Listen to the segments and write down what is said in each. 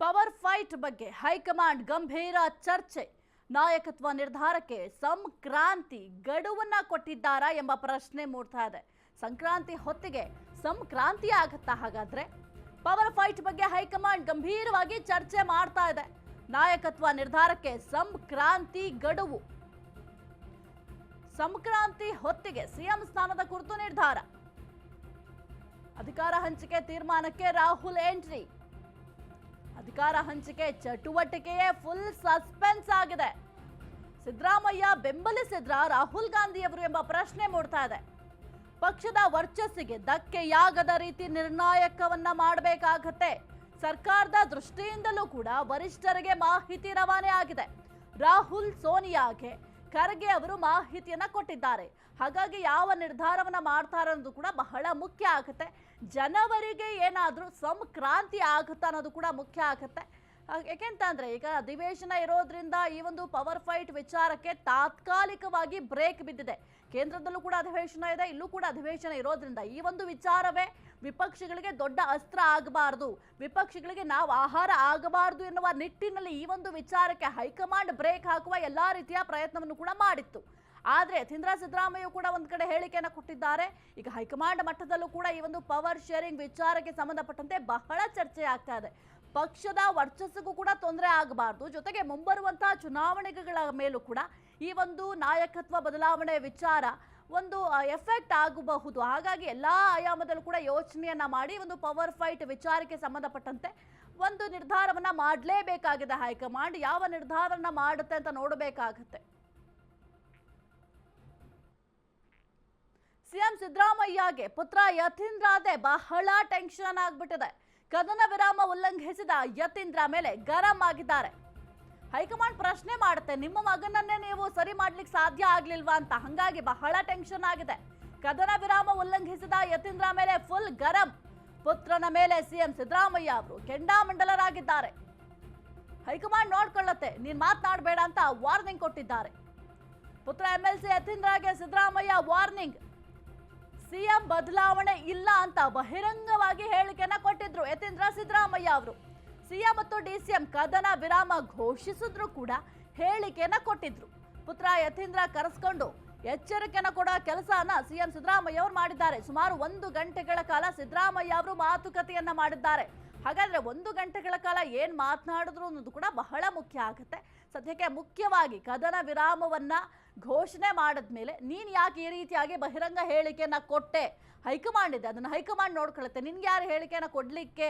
Power fight ಬಗ್ಗೆ high command ಗಂಭೀರ ಚರ್ಚೆ. ನಾಯಕತ್ವ ನಿರ್ಧಾರಕ್ಕೆ ಸಂಕ್ರಾಂತಿ ಗಡುವನ್ನ ಕೊಟ್ಟಿದ್ದಾರಾ ಎಂಬ ಪ್ರಶ್ನೆ ಮೂಡ್ತಾ ಇದೆ. ಸಂಕ್ರಾಂತಿ ಹೊತ್ತಿಗೆ ಸಂಕ್ರಾಂತಿ ಆಗತ್ತಾ ಹಾಗಾದ್ರೆ? ಪವರ್ ಫೈಟ್ ಬಗ್ಗೆ ಹೈಕಮಾಂಡ್ ಗಂಭೀರವಾಗಿ ಚರ್ಚೆ ಮಾಡ್ತಾ ಇದೆ. ನಾಯಕತ್ವ ನಿರ್ಧಾರಕ್ಕೆ ಸಂಕ್ರಾಂತಿ ಗಡುವು. ಸಂಕ್ರಾಂತಿ ಹೊತ್ತಿಗೆ ಸಿಎಂ ಸ್ಥಾನದ ಕುರಿತು ನಿರ್ಧಾರ. ಅಧಿಕಾರ ಹಂಚಿಕೆ ತೀರ್ಮಾನಕ್ಕೆ ರಾಹುಲ್ ಎಂಟ್ರಿ. ಅಧಿಕಾರ ಹಂಚಿಕೆ ಚಟುವಟಿಕೆಯೇ ಫುಲ್ ಸಸ್ಪೆನ್ಸ್ ಆಗಿದೆ. ಸಿದ್ದರಾಮಯ್ಯ ಬೆಂಬಲಿಸಿದ್ರ ರಾಹುಲ್ ಗಾಂಧಿಯವರು ಎಂಬ ಪ್ರಶ್ನೆ ಮೂಡ್ತಾ ಇದೆ. ಪಕ್ಷದ ವರ್ಚಸ್ಸಿಗೆ ಧಕ್ಕೆಯಾಗದ ರೀತಿ ನಿರ್ಣಾಯಕವನ್ನ ಮಾಡಬೇಕಾಗತ್ತೆ. ಸರ್ಕಾರದ ದೃಷ್ಟಿಯಿಂದಲೂ ಕೂಡ ವರಿಷ್ಠರಿಗೆ ಮಾಹಿತಿ ರವಾನೆ ಆಗಿದೆ. ರಾಹುಲ್ ಸೋನಿಯಾಗೆ ಖರ್ಗೆ ಅವರು ಮಾಹಿತಿಯನ್ನ ಕೊಟ್ಟಿದ್ದಾರೆ. ಹಾಗಾಗಿ ಯಾವ ನಿರ್ಧಾರವನ್ನ ಮಾಡ್ತಾರೆ ಅನ್ನೋದು ಕೂಡ ಬಹಳ ಮುಖ್ಯ ಆಗುತ್ತೆ. ಜನವರಿಗೆ ಏನಾದರೂ ಸಂಕ್ರಾಂತಿ ಆಗುತ್ತಾ ಅನ್ನೋದು ಕೂಡ ಮುಖ್ಯ ಆಗುತ್ತೆ. ಯಾಕೆಂತ ಯಾಕೆಂತಂದ್ರೆ ಈಗ ಅಧಿವೇಶನ ಇರೋದ್ರಿಂದ ಈ ಒಂದು ಪವರ್ ಫೈಟ್ ವಿಚಾರಕ್ಕೆ ತಾತ್ಕಾಲಿಕವಾಗಿ ಬ್ರೇಕ್ ಬಿದ್ದಿದೆ. ಕೇಂದ್ರದಲ್ಲೂ ಕೂಡ ಅಧಿವೇಶನ ಇದೆ, ಇಲ್ಲೂ ಕೂಡ ಅಧಿವೇಶನ ಇರೋದ್ರಿಂದ ಈ ಒಂದು ವಿಚಾರವೇ ವಿಪಕ್ಷಗಳಿಗೆ ದೊಡ್ಡ ಅಸ್ತ್ರ ಆಗಬಾರ್ದು. ವಿಪಕ್ಷಗಳಿಗೆ ನಾವು ಆಹಾರ ಆಗಬಾರ್ದು ಎನ್ನುವ ನಿಟ್ಟಿನಲ್ಲಿ ಈ ಒಂದು ವಿಚಾರಕ್ಕೆ ಹೈಕಮಾಂಡ್ ಬ್ರೇಕ್ ಹಾಕುವ ಎಲ್ಲಾ ರೀತಿಯ ಪ್ರಯತ್ನವನ್ನು ಕೂಡ ಮಾಡಿತ್ತು. ಆದ್ರೆ ಯತೀಂದ್ರ ಸಿದ್ದರಾಮಯ್ಯ ಕೂಡ ಒಂದ್ ಕಡೆ ಹೇಳಿಕೆಯನ್ನು ಕೊಟ್ಟಿದ್ದಾರೆ. ಈಗ ಹೈಕಮಾಂಡ್ ಮಟ್ಟದಲ್ಲೂ ಕೂಡ ಈ ಒಂದು ಪವರ್ ಶೇರಿಂಗ್ ವಿಚಾರಕ್ಕೆ ಸಂಬಂಧಪಟ್ಟಂತೆ ಬಹಳ ಚರ್ಚೆ ಆಗ್ತಾ ಇದೆ. ಪಕ್ಷದ ವರ್ಚಸ್ಸಿಗೂ ಕೂಡ ತೊಂದರೆ ಆಗಬಾರ್ದು. ಜೊತೆಗೆ ಮುಂಬರುವಂತಹ ಚುನಾವಣೆಗಳ ಮೇಲೂ ಕೂಡ ಈ ಒಂದು ನಾಯಕತ್ವ ಬದಲಾವಣೆ ವಿಚಾರ ಒಂದು ಎಫೆಕ್ಟ್ ಆಗಬಹುದು. ಹಾಗಾಗಿ ಎಲ್ಲ ಆಯಾಮದಲ್ಲೂ ಕೂಡ ಯೋಚನೆಯನ್ನ ಮಾಡಿ ಒಂದು ಪವರ್ ಫೈಟ್ ವಿಚಾರಕ್ಕೆ ಸಂಬಂಧಪಟ್ಟಂತೆ ಒಂದು ನಿರ್ಧಾರವನ್ನ ಮಾಡಲೇಬೇಕಾಗಿದೆ ಹೈಕಮಾಂಡ್. ಯಾವ ನಿರ್ಧಾರವನ್ನ ಮಾಡುತ್ತೆ ಅಂತ ನೋಡಬೇಕಾಗತ್ತೆ. ಸಿಎಂ ಸಿದ್ದರಾಮಯ್ಯಗೆ ಪುತ್ರ ಯತೀಂದ್ರದೇ ಬಹಳ ಟೆನ್ಷನ್ ಆಗ್ಬಿಟ್ಟಿದೆ. ಕದನ ವಿರಾಮ ಉಲ್ಲಂಘಿಸಿದ ಯತೀಂದ್ರ ಮೇಲೆ ಗರಂ ಆಗಿದ್ದಾರೆ. ಹೈಕಮಾಂಡ್ ಪ್ರಶ್ನೆ ಮಾಡುತ್ತೆ, ನಿಮ್ಮ ಮಗನನ್ನೇ ನೀವು ಸರಿ ಮಾಡ್ಲಿಕ್ಕೆ ಸಾಧ್ಯ ಆಗ್ಲಿಲ್ವಾ ಅಂತ. ಹಂಗಾಗಿ ಬಹಳ ಟೆನ್ಷನ್ ಆಗಿದೆ. ಕದನ ವಿರಾಮ ಉಲ್ಲಂಘಿಸಿದ ಯತೀಂದ್ರ ಮೇಲೆ ಫುಲ್ ಗರಂ. ಪುತ್ರನ ಮೇಲೆ ಸಿಎಂ ಸಿದ್ದರಾಮಯ್ಯ ಅವರು ಕೆಂಡಾಮಂಡಲರಾಗಿದ್ದಾರೆ. ಹೈಕಮಾಂಡ್ ನೋಡ್ಕೊಳ್ಳತ್ತೆ, ನೀನ್ ಮಾತನಾಡಬೇಡ ಅಂತ ವಾರ್ನಿಂಗ್ ಕೊಟ್ಟಿದ್ದಾರೆ. ಪುತ್ರ ಎಂ ಎಲ್ ಸಿ ಯತೀಂದ್ರಗೆ ಸಿದ್ದರಾಮಯ್ಯ ವಾರ್ನಿಂಗ್. ಸಿಎಂ ಬದಲಾವಣೆ ಇಲ್ಲ ಅಂತ ಬಹಿರಂಗವಾಗಿ ಹೇಳಿಕೆನ ಕೊಟ್ಟಿದ್ರು ಯತೀಂದ್ರ ಸಿದ್ದರಾಮಯ್ಯ ಅವರು. ಸಿಎಂ ಮತ್ತು ಡಿಸಿಎಂ ಕದನ ವಿರಾಮ ಘೋಷಿಸಿದ್ರು ಕೂಡ ಹೇಳಿಕೆಯನ್ನ ಕೊಟ್ಟಿದ್ರು. ಪುತ್ರ ಯತೀಂದ್ರ ಕರೆಸ್ಕೊಂಡು ಎಚ್ಚರಿಕೆಯನ್ನ ಕೊಡೋ ಕೆಲಸನ ಸಿಎಂ ಸಿದ್ದರಾಮಯ್ಯ ಅವರು ಮಾಡಿದ್ದಾರೆ. ಸುಮಾರು ಒಂದು ಗಂಟೆಗಳ ಕಾಲ ಸಿದ್ದರಾಮಯ್ಯ ಅವರು ಮಾತುಕತೆಯನ್ನ ಮಾಡಿದ್ದಾರೆ. ಹಾಗಾದ್ರೆ ಒಂದು ಗಂಟೆಗಳ ಕಾಲ ಏನ್ ಮಾತನಾಡಿದ್ರು ಅನ್ನೋದು ಕೂಡ ಬಹಳ ಮುಖ್ಯ ಆಗುತ್ತೆ. ಸದ್ಯಕ್ಕೆ ಮುಖ್ಯವಾಗಿ ಕದನ ವಿರಾಮವನ್ನ ಘೋಷಣೆ ಮಾಡಿದ್ಮೇಲೆ ನೀನು ಯಾಕೆ ಈ ರೀತಿಯಾಗಿ ಬಹಿರಂಗ ಹೇಳಿಕೆಯನ್ನು ಕೊಟ್ಟೆ? ಹೈಕಮಾಂಡ್ ಇದೆ ಅದನ್ನ ಹೈಕಮಾಂಡ್ ನೋಡ್ಕೊಳ್ಳುತ್ತೆ. ನಿನ್ಗೆ ಯಾರು ಹೇಳಿಕೆಯನ್ನ ಕೊಡಲಿಕ್ಕೆ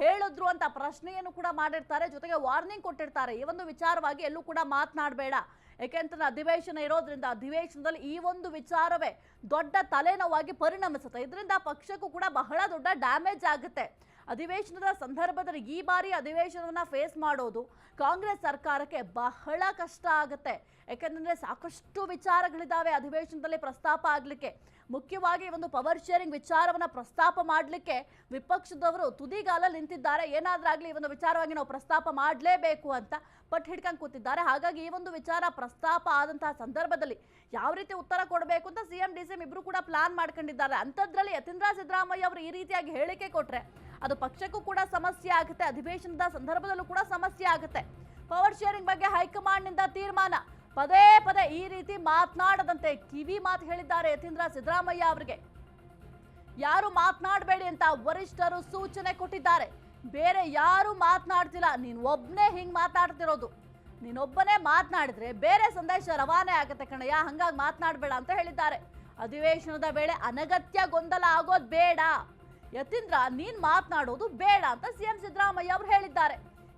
ಹೇಳಿದ್ರು ಅಂತ ಪ್ರಶ್ನೆಯನ್ನು ಕೂಡ ಮಾಡಿರ್ತಾರೆ, ಜೊತೆಗೆ ವಾರ್ನಿಂಗ್ ಕೊಟ್ಟಿರ್ತಾರೆ. ಈ ಒಂದು ವಿಚಾರವಾಗಿ ಎಲ್ಲೂ ಕೂಡ ಮಾತನಾಡಬೇಡ. ಯಾಕೆಂತಂದ್ರೆ ಅಧಿವೇಶನ ಇರೋದ್ರಿಂದ, ಅಧಿವೇಶನದಲ್ಲಿ ಈ ಒಂದು ವಿಚಾರವೇ ದೊಡ್ಡ ತಲೆನೋವಾಗಿ ಪರಿಣಮಿಸುತ್ತೆ. ಇದರಿಂದ ಪಕ್ಷಕ್ಕೂ ಕೂಡ ಬಹಳ ದೊಡ್ಡ ಡ್ಯಾಮೇಜ್ ಆಗುತ್ತೆ. ಅಧಿವೇಶನದ ಸಂದರ್ಭದಲ್ಲಿ ಈ ಬಾರಿ ಅಧಿವೇಶನವನ್ನ ಫೇಸ್ ಮಾಡೋದು ಕಾಂಗ್ರೆಸ್ ಸರ್ಕಾರಕ್ಕೆ ಬಹಳ ಕಷ್ಟ ಆಗುತ್ತೆ. ಯಾಕಂದ್ರೆ ಸಾಕಷ್ಟು ವಿಚಾರಗಳಿದ್ದಾವೆ ಅಧಿವೇಶನದಲ್ಲಿ ಪ್ರಸ್ತಾಪ ಆಗಲಿಕ್ಕೆ. ಮುಖ್ಯವಾಗಿ ಒಂದು ಪವರ್ ಶೇರಿಂಗ್ ವಿಚಾರವನ್ನ ಪ್ರಸ್ತಾಪ ಮಾಡಲಿಕ್ಕೆ ವಿಪಕ್ಷದವರು ತುದಿಗಾಲ ನಿಂತಿದ್ದಾರೆ. ಏನಾದ್ರಾಗ್ಲಿ ಈ ಒಂದು ವಿಚಾರವಾಗಿ ನಾವು ಪ್ರಸ್ತಾಪ ಮಾಡಲೇಬೇಕು ಅಂತ ಪಟ್ಟು ಹಿಡ್ಕೊಂಡು ಕೂತಿದ್ದಾರೆ. ಹಾಗಾಗಿ ಈ ಒಂದು ವಿಚಾರ ಪ್ರಸ್ತಾಪ ಆದಂತಹ ಸಂದರ್ಭದಲ್ಲಿ ಯಾವ ರೀತಿ ಉತ್ತರ ಕೊಡಬೇಕು ಅಂತ ಸಿಎಂ ಡಿ ಸಿಎಂ ಇಬ್ರು ಕೂಡ ಪ್ಲಾನ್ ಮಾಡ್ಕೊಂಡಿದ್ದಾರೆ. ಅಂಥದ್ರಲ್ಲಿ ಯತೀಂದ್ರ ಸಿದ್ದರಾಮಯ್ಯ ಅವರು ಈ ರೀತಿಯಾಗಿ ಹೇಳಿಕೆ ಕೊಟ್ರೆ ಅದು ಪಕ್ಷಕ್ಕೂ ಕೂಡ ಸಮಸ್ಯೆ ಆಗುತ್ತೆ. ಅಧಿವೇಶನದ ಸಂದರ್ಭದಲ್ಲೂ ಕೂಡ ಸಮಸ್ಯೆ ಆಗುತ್ತೆ. ಪವರ್ ಶೇರಿಂಗ್ ಬಗ್ಗೆ ಹೈಕಮಾಂಡ್ನಿಂದ ತೀರ್ಮಾನ. ಪದೇ ಪದೇ ಈ ರೀತಿ ಮಾತನಾಡದಂತೆ ಕಿವಿ ಮಾತು ಹೇಳಿದ್ದಾರೆ ಯತೀಂದ್ರ ಸಿದ್ದರಾಮಯ್ಯ ಅವರಿಗೆ. ಯಾರು ಮಾತನಾಡಬೇಡಿ ಅಂತ ವರಿಷ್ಠರು ಸೂಚನೆ ಕೊಟ್ಟಿದ್ದಾರೆ. ಬೇರೆ ಯಾರು ಮಾತನಾಡ್ತಿಲ್ಲ. ನೀನು ಒಬ್ಬನೇ ಹಿಂಗೆ ಮಾತಾಡ್ತಿರೋದು. ನೀನೊಬ್ಬನೇ ಮಾತನಾಡಿದ್ರೆ ಬೇರೆ ಸಂದೇಶ ರವಾನೆ ಆಗುತ್ತೆ ಕಣಯ್ಯ. ಹಂಗಾಗಿ ಮಾತನಾಡಬೇಡ ಅಂತ ಹೇಳಿದ್ದಾರೆ. ಅಧಿವೇಶನದ ವೇಳೆ ಅನಗತ್ಯ ಗೊಂದಲ ಆಗೋದು ಬೇಡ. ಯತೀಂದ್ರ, ನೀನ್ ಮಾತನಾಡೋದು ಬೇಡ ಅಂತ ಸಿಎಂ ಸಿದ್ದರಾಮಯ್ಯ ಅವರು ಹೇಳಿದ್ದಾರೆ.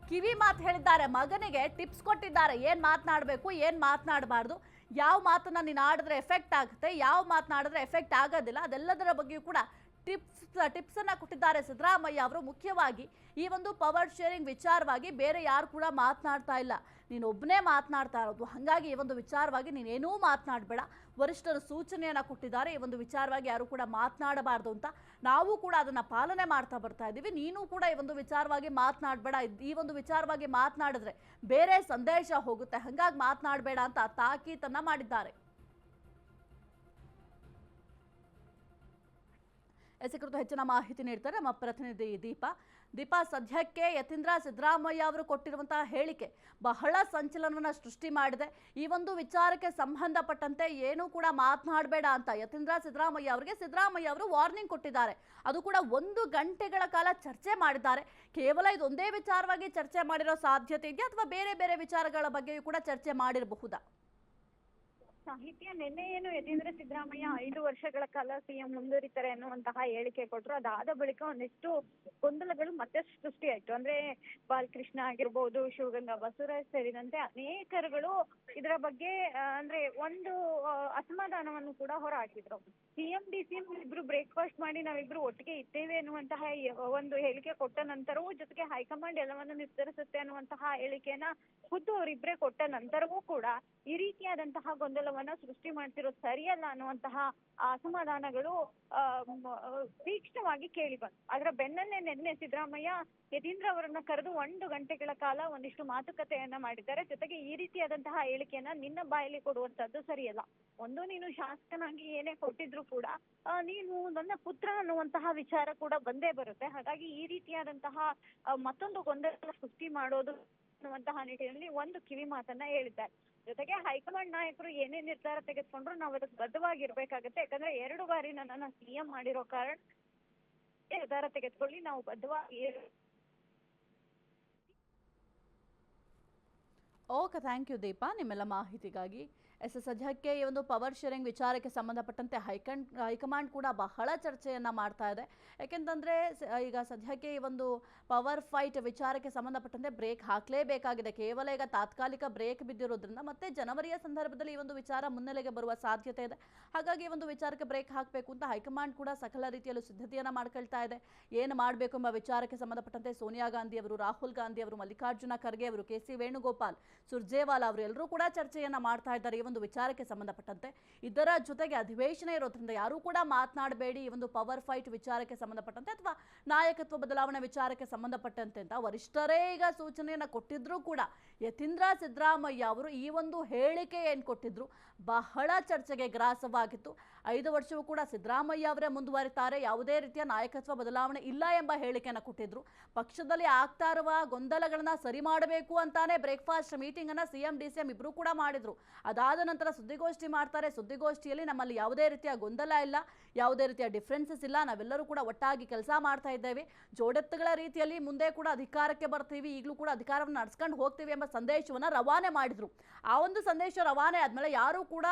ಕಿವಿ ಮಾತು ಹೇಳಿದ್ದಾರೆ, ಮಗನಿಗೆ ಟಿಪ್ಸ್ ಕೊಟ್ಟಿದ್ದಾರೆ, ಏನ್ ಮಾತನಾಡಬೇಕು, ಏನ್ ಮಾತನಾಡಬಾರ್ದು, ಯಾವ ಮಾತನ್ನ ನೀನು ಆಡಿದ್ರೆ ಎಫೆಕ್ಟ್ ಆಗುತ್ತೆ, ಯಾವ ಮಾತನಾಡಿದ್ರೆ ಎಫೆಕ್ಟ್ ಆಗೋದಿಲ್ಲ, ಅದೆಲ್ಲದರ ಬಗ್ಗೆಯೂ ಕೂಡ ಟಿಪ್ಸ್ ಟಿಪ್ಸ್ ಅನ್ನ ಕೊಟ್ಟಿದ್ದಾರೆ ಸಿದ್ದರಾಮಯ್ಯ ಅವರು. ಮುಖ್ಯವಾಗಿ ಈ ಒಂದು ಪವರ್ ಶೇರಿಂಗ್ ವಿಚಾರವಾಗಿ ಬೇರೆ ಯಾರು ಕೂಡ ಮಾತನಾಡ್ತಾ ಇಲ್ಲ. ನೀನು ಒಬ್ಬನೇ ಮಾತನಾಡ್ತಾ ಇರೋದು. ಹಾಗಾಗಿ ಈ ಒಂದು ವಿಚಾರವಾಗಿ ನೀನೇನೂ ಮಾತನಾಡಬೇಡ. ವರಿಷ್ಠರು ಸೂಚನೆಯನ್ನು ಕೊಟ್ಟಿದ್ದಾರೆ. ಈ ಒಂದು ವಿಚಾರವಾಗಿ ಯಾರು ಕೂಡ ಮಾತನಾಡಬಾರ್ದು ಅಂತ ನಾವು ಕೂಡ ಅದನ್ನು ಪಾಲನೆ ಮಾಡ್ತಾ ಬರ್ತಾ ಇದ್ದೀವಿ. ನೀನು ಕೂಡ ಈ ಒಂದು ವಿಚಾರವಾಗಿ ಮಾತನಾಡಬೇಡ. ಈ ಒಂದು ವಿಚಾರವಾಗಿ ಮಾತನಾಡಿದ್ರೆ ಬೇರೆ ಸಂದೇಶ ಹೋಗುತ್ತೆ. ಹಾಗಾಗಿ ಮಾತನಾಡಬೇಡ ಅಂತ ತಾಕೀತನ್ನು ಮಾಡಿದ್ದಾರೆ. ಎಸ್ ಕುರಿತು ಹೆಚ್ಚಿನ ಮಾಹಿತಿ ನೀಡ್ತಾರೆ ನಮ್ಮ ಪ್ರತಿನಿಧಿ ದೀಪ. ದೀಪಾ, ಸದ್ಯಕ್ಕೆ ಯತೀಂದ್ರ ಸಿದ್ದರಾಮಯ್ಯ ಅವರು ಕೊಟ್ಟಿರುವಂತಹ ಹೇಳಿಕೆ ಬಹಳ ಸಂಚಲನವನ್ನ ಸೃಷ್ಟಿ ಮಾಡಿದೆ. ಈ ಒಂದು ವಿಚಾರಕ್ಕೆ ಸಂಬಂಧಪಟ್ಟಂತೆ ಏನೂ ಕೂಡ ಮಾತನಾಡಬೇಡ ಅಂತ ಯತೀಂದ್ರ ಸಿದ್ದರಾಮಯ್ಯ ಅವರಿಗೆ. ಸಿದ್ದರಾಮಯ್ಯ ಅವರು ವಾರ್ನಿಂಗ್ ಕೊಟ್ಟಿದ್ದಾರೆ. ಅದು ಕೂಡ ಒಂದು ಗಂಟೆಗಳ ಕಾಲ ಚರ್ಚೆ ಮಾಡಿದ್ದಾರೆ. ಕೇವಲ ಇದೊಂದೇ ವಿಚಾರವಾಗಿ ಚರ್ಚೆ ಮಾಡಿರೋ ಸಾಧ್ಯತೆ ಇದೆಯಾ ಅಥವಾ ಬೇರೆ ಬೇರೆ ವಿಚಾರಗಳ ಬಗ್ಗೆಯೂ ಕೂಡ ಚರ್ಚೆ ಮಾಡಿರಬಹುದಾ? ಸಾಹಿತ್ಯ ನಿನ್ನೆ ಏನು ಯತೀಂದ್ರ ಸಿದ್ದರಾಮಯ್ಯ ಐದು ವರ್ಷಗಳ ಕಾಲ ಸಿಎಂ ಮುಂದುವರಿತಾರೆ ಅನ್ನುವಂತಹ ಹೇಳಿಕೆ ಕೊಟ್ರು. ಅದಾದ ಬಳಿಕ ಒಂದಿಷ್ಟು ಗೊಂದಲಗಳು ಮತ್ತೆ ಸೃಷ್ಟಿಯಾಯ್ತು. ಅಂದ್ರೆ ಬಾಲಕೃಷ್ಣ ಆಗಿರ್ಬೋದು, ಶಿವಗಂಗಾ ಬಸವರಾಜ್ ಸೇರಿದಂತೆ ಅನೇಕರುಗಳು ಇದರ ಬಗ್ಗೆ ಅಂದ್ರೆ ಒಂದು ಅಸಮಾಧಾನವನ್ನು ಕೂಡ ಹೊರಹಾಕಿದ್ರು. ಸಿಎಂ ಡಿ ಸಿಎಂ ಇಬ್ರು ಬ್ರೇಕ್ಫಾಸ್ಟ್ ಮಾಡಿ ನಾವಿಬ್ರು ಒಟ್ಟಿಗೆ ಇದ್ದೇವೆ ಅನ್ನುವಂತಹ ಒಂದು ಹೇಳಿಕೆ ಕೊಟ್ಟ ನಂತರವೂ ಜೊತೆಗೆ ಹೈಕಮಾಂಡ್ ಎಲ್ಲವನ್ನು ನಿರ್ಧರಿಸುತ್ತೆ ಅನ್ನುವಂತಹ ಹೇಳಿಕೆಯನ್ನ ಖುದ್ದು ಅವರಿಬ್ರೆ ಕೊಟ್ಟ ನಂತರವೂ ಕೂಡ ಈ ರೀತಿಯಾದಂತಹ ಗೊಂದಲವನ್ನ ಸೃಷ್ಟಿ ಮಾಡ್ತಿರೋದು ಸರಿಯಲ್ಲ ಅನ್ನುವಂತಹ ಅಸಮಾಧಾನಗಳು ತೀಕ್ಷ್ಣವಾಗಿ ಕೇಳಿ ಬಂತು. ಅದರ ಬೆನ್ನಲ್ಲೇ ನಿನ್ನೆ ಸಿದ್ದರಾಮಯ್ಯ ಯತೀಂದ್ರ ಅವರನ್ನ ಕರೆದು ಒಂದು ಗಂಟೆಗಳ ಕಾಲ ಒಂದಿಷ್ಟು ಮಾತುಕತೆಯನ್ನ ಮಾಡಿದ್ದಾರೆ. ಜೊತೆಗೆ ಈ ರೀತಿಯಾದಂತಹ ಹೇಳಿಕೆಯನ್ನ ನಿನ್ನ ಬಾಯಲ್ಲಿ ಕೊಡುವಂತದ್ದು ಸರಿಯಲ್ಲ. ಒಂದು ನೀನು ಶಾಸಕನಾಗಿ ಏನೇ ಕೊಟ್ಟಿದ್ರು ಕೂಡ ನೀನು ನನ್ನ ಪುತ್ರ ಅನ್ನುವಂತಹ ವಿಚಾರ ಕೂಡ ಬಂದೇ ಬರುತ್ತೆ. ಹಾಗಾಗಿ ಈ ರೀತಿಯಾದಂತಹ ಮತ್ತೊಂದು ಗೊಂದಲ ಸೃಷ್ಟಿ ಮಾಡೋದು ಅನ್ನುವಂತಹ ನಿಟ್ಟಿನಲ್ಲಿ ಒಂದು ಕಿವಿ ಮಾತನ್ನ ಹೇಳಿದ್ದಾರೆ. ಜೊತೆಗೆ ಹೈಕಮಾಂಡ್ ನಾಯಕರು ಏನೇ ನಿರ್ಧಾರ ತೆಗೆದುಕೊಂಡ್ರು ನಾವು ಅದಕ್ಕೆ ಬದ್ಧವಾಗಿರ್ಬೇಕಾಗತ್ತೆ. ಯಾಕಂದ್ರೆ ಎರಡು ಬಾರಿ ನನ್ನನ್ನ ಸಿಎಂ ಮಾಡಿರೋ ಕಾರಣ ನಿರ್ಧಾರ ತೆಗೆದುಕೊಳ್ಳಿ, ನಾವು ಬದ್ಧವಾಗಿ ಓಕೆ, ಥ್ಯಾಂಕ್ ಯು ದೀಪಾ, ನಿಮ್ಮೆಲ್ಲ ಮಾಹಿತಿಗಾಗಿ. ಎಸ್ ಸದ್ಯಕ್ಕೆ ಈ ಒಂದು ಪವರ್ ಶೇರಿಂಗ್ ವಿಚಾರಕ್ಕೆ ಸಂಬಂಧಪಟ್ಟಂತೆ ಹೈಕಂಡ್, ಹೈಕಮಾಂಡ್ ಕೂಡ ಬಹಳ ಚರ್ಚೆಯನ್ನು ಮಾಡ್ತಾ ಇದೆ. ಯಾಕೆಂತಂದರೆ ಈಗ ಸದ್ಯಕ್ಕೆ ಈ ಒಂದು ಪವರ್ ಫೈಟ್ ವಿಚಾರಕ್ಕೆ ಸಂಬಂಧಪಟ್ಟಂತೆ ಬ್ರೇಕ್ ಹಾಕಲೇಬೇಕಾಗಿದೆ. ಕೇವಲ ಈಗ ತಾತ್ಕಾಲಿಕ ಬ್ರೇಕ್ ಬಿದ್ದಿರೋದ್ರಿಂದ ಮತ್ತೆ ಜನವರಿಯ ಸಂದರ್ಭದಲ್ಲಿ ಈ ಒಂದು ವಿಚಾರ ಮುನ್ನೆಲೆಗೆ ಬರುವ ಸಾಧ್ಯತೆ ಇದೆ. ಹಾಗಾಗಿ ಈ ಒಂದು ವಿಚಾರಕ್ಕೆ ಬ್ರೇಕ್ ಹಾಕಬೇಕು ಅಂತ ಹೈಕಮಾಂಡ್ ಕೂಡ ಸಕಲ ರೀತಿಯಲ್ಲೂ ಸಿದ್ಧತೆಯನ್ನು ಮಾಡ್ಕೊಳ್ತಾ ಇದೆ. ಏನು ಮಾಡಬೇಕು ಎಂಬ ವಿಚಾರಕ್ಕೆ ಸಂಬಂಧಪಟ್ಟಂತೆ ಸೋನಿಯಾ ಗಾಂಧಿ ಅವರು ರಾಹುಲ್ ಗಾಂಧಿ ಅವರು ಮಲ್ಲಿಕಾರ್ಜುನ ಖರ್ಗೆ ಅವರು, ಕೆ ಸಿ ವೇಣುಗೋಪಾಲ್, ಸುರ್ಜೇವಾಲಾ ಅವರು ಎಲ್ಲರೂ ಕೂಡ ಚರ್ಚೆಯನ್ನು ಮಾಡ್ತಾ ಇದ್ದಾರೆ. ಒಂದು ವಿಚಾರಕ್ಕೆ ಸಂಬಂಧಪಟ್ಟಂತೆ. ಇದರ ಜೊತೆಗೆ ಅಧಿವೇಶನ ಇರೋದ್ರಿಂದ ಯಾರೂ ಕೂಡ ಮಾತನಾಡಬೇಡಿ, ಈ ಒಂದು ಪವರ್ ಫೈಟ್ ವಿಚಾರಕ್ಕೆ ಸಂಬಂಧಪಟ್ಟಂತೆ ಅಥವಾ ನಾಯಕತ್ವ ಬದಲಾವಣೆ ವಿಚಾರಕ್ಕೆ ಸಂಬಂಧಪಟ್ಟಂತೆ ಅಂತ ವರಿಷ್ಠರೇ ಈಗ ಸೂಚನೆಯನ್ನ ಕೊಟ್ಟಿದ್ರೂ ಕೂಡ ಯತೀಂದ್ರ ಸಿದ್ದರಾಮಯ್ಯ ಅವರು ಈ ಒಂದು ಹೇಳಿಕೆ ಏನು ಕೊಟ್ಟಿದ್ರು, ಬಹಳ ಚರ್ಚೆಗೆ ಗ್ರಾಸವಾಗಿತ್ತು. ಐದು ವರ್ಷವೂ ಕೂಡ ಸಿದ್ದರಾಮಯ್ಯ ಅವರೇ ಮುಂದುವರಿತಾರೆ, ಯಾವುದೇ ರೀತಿಯ ನಾಯಕತ್ವ ಬದಲಾವಣೆ ಇಲ್ಲ ಎಂಬ ಹೇಳಿಕೆಯನ್ನು ಕೊಟ್ಟಿದ್ರು. ಪಕ್ಷದಲ್ಲಿ ಆಗ್ತಾ ಇರುವ ಗೊಂದಲಗಳನ್ನ ಸರಿ ಮಾಡಬೇಕು ಅಂತಾನೆ ಬ್ರೇಕ್ಫಾಸ್ಟ್ ಮೀಟಿಂಗ್ ಅನ್ನ ಸಿಎಂ ಡಿ ಸಿ ಎಂ ಇಬ್ರು ಕೂಡ ಮಾಡಿದ್ರು. ಅದಾದ ನಂತರ ಸುದ್ದಿಗೋಷ್ಠಿ ಮಾಡ್ತಾರೆ. ಸುದ್ದಿಗೋಷ್ಠಿಯಲ್ಲಿ ನಮ್ಮಲ್ಲಿ ಯಾವುದೇ ರೀತಿಯ ಗೊಂದಲ ಇಲ್ಲ, ಯಾವುದೇ ರೀತಿಯ ಡಿಫ್ರೆನ್ಸಸ್ ಇಲ್ಲ. ನಾವೆಲ್ಲರೂ ಕೂಡ ಒಟ್ಟಾಗಿ ಕೆಲಸ ಮಾಡ್ತಾ ಇದ್ದೇವೆ. ಜೋಡೆತ್ತುಗಳ ರೀತಿಯಲ್ಲಿ ಮುಂದೆ ಕೂಡ ಅಧಿಕಾರಕ್ಕೆ ಬರ್ತೀವಿ. ಈಗಲೂ ಕೂಡ ಅಧಿಕಾರವನ್ನು ನಡೆಸ್ಕೊಂಡು ಹೋಗ್ತೀವಿ ಎಂಬ ಸಂದೇಶವನ್ನು ರವಾನೆ ಮಾಡಿದರು. ಆ ಒಂದು ಸಂದೇಶ ರವಾನೆ ಆದಮೇಲೆ ಯಾರೂ ಕೂಡ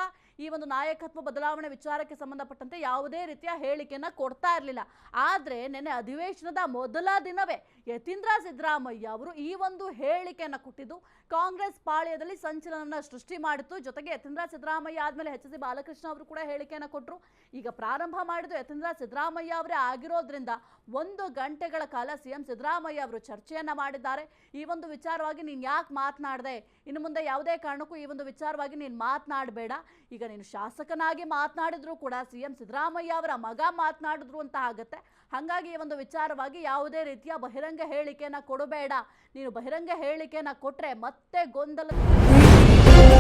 ಈ ಒಂದು ನಾಯಕತ್ವ ಬದಲಾವಣೆ ವಿಚಾರಕ್ಕೆ ಸಂಬಂಧಪಟ್ಟಂತೆ ಯಾವುದೇ ರೀತಿಯ ಹೇಳಿಕೆಯನ್ನು ಕೊಡ್ತಾ ಇರಲಿಲ್ಲ. ಆದರೆ ನೆನ್ನೆ ಅಧಿವೇಶನದ ಮೊದಲ ದಿನವೇ ಯತೀಂದ್ರ ಸಿದ್ದರಾಮಯ್ಯ ಅವರು ಈ ಒಂದು ಹೇಳಿಕೆಯನ್ನು ಕೊಟ್ಟಿದ್ದು. ಕಾಂಗ್ರೆಸ್ ಪಾಳ್ಯದಲ್ಲಿ ಸಂಚಲನ ಸೃಷ್ಟಿ ಮಾಡಿತ್ತು. ಜೊತೆಗೆ ಯತೀಂದ್ರ ಸಿದ್ದರಾಮಯ್ಯ ಆದ್ಮೇಲೆ ಎಚ್ ಸಿ ಬಾಲಕೃಷ್ಣ ಅವರು ಕೂಡ ಹೇಳಿಕೆಯನ್ನು ಕೊಟ್ಟರು ಈಗ ಪ್ರಾರಂಭ ಮಾಡಿದ್ದು ಯತೀಂದ್ರ ಸಿದ್ದರಾಮಯ್ಯ ಅವರೇ ಆಗಿರೋದ್ರಿಂದ ಒಂದು ಗಂಟೆಗಳ ಕಾಲ ಸಿಎಂ ಸಿದ್ದರಾಮಯ್ಯ ಅವರು ಚರ್ಚೆಯನ್ನ ಮಾಡಿದ್ದಾರೆ. ಈ ಒಂದು ವಿಚಾರವಾಗಿ ನೀನು ಯಾಕೆ ಮಾತನಾಡದೆ? ಇನ್ನು ಮುಂದೆ ಯಾವುದೇ ಕಾರಣಕ್ಕೂ ಈ ಒಂದು ವಿಚಾರವಾಗಿ ನೀನು ಮಾತನಾಡಬೇಡ. ಈಗ ನೀನು ಶಾಸಕನಾಗಿ ಮಾತನಾಡಿದ್ರು ಕೂಡ ಸಿಎಂ ಸಿದ್ದರಾಮಯ್ಯ ಅವರ ಮಗ ಮಾತನಾಡಿದ್ರು ಅಂತ ಆಗುತ್ತೆ. ಹಾಗಾಗಿ ಈ ಒಂದು ವಿಚಾರವಾಗಿ ಯಾವುದೇ ರೀತಿಯ ಬಹಿರಂಗ ಹೇಳಿಕೆಯನ್ನ ಕೊಡಬೇಡ. ನೀನು ಬಹಿರಂಗ ಹೇಳಿಕೆಯನ್ನ ಕೊಟ್ಟರೆ ಮತ್ತೆ ಗೊಂದಲ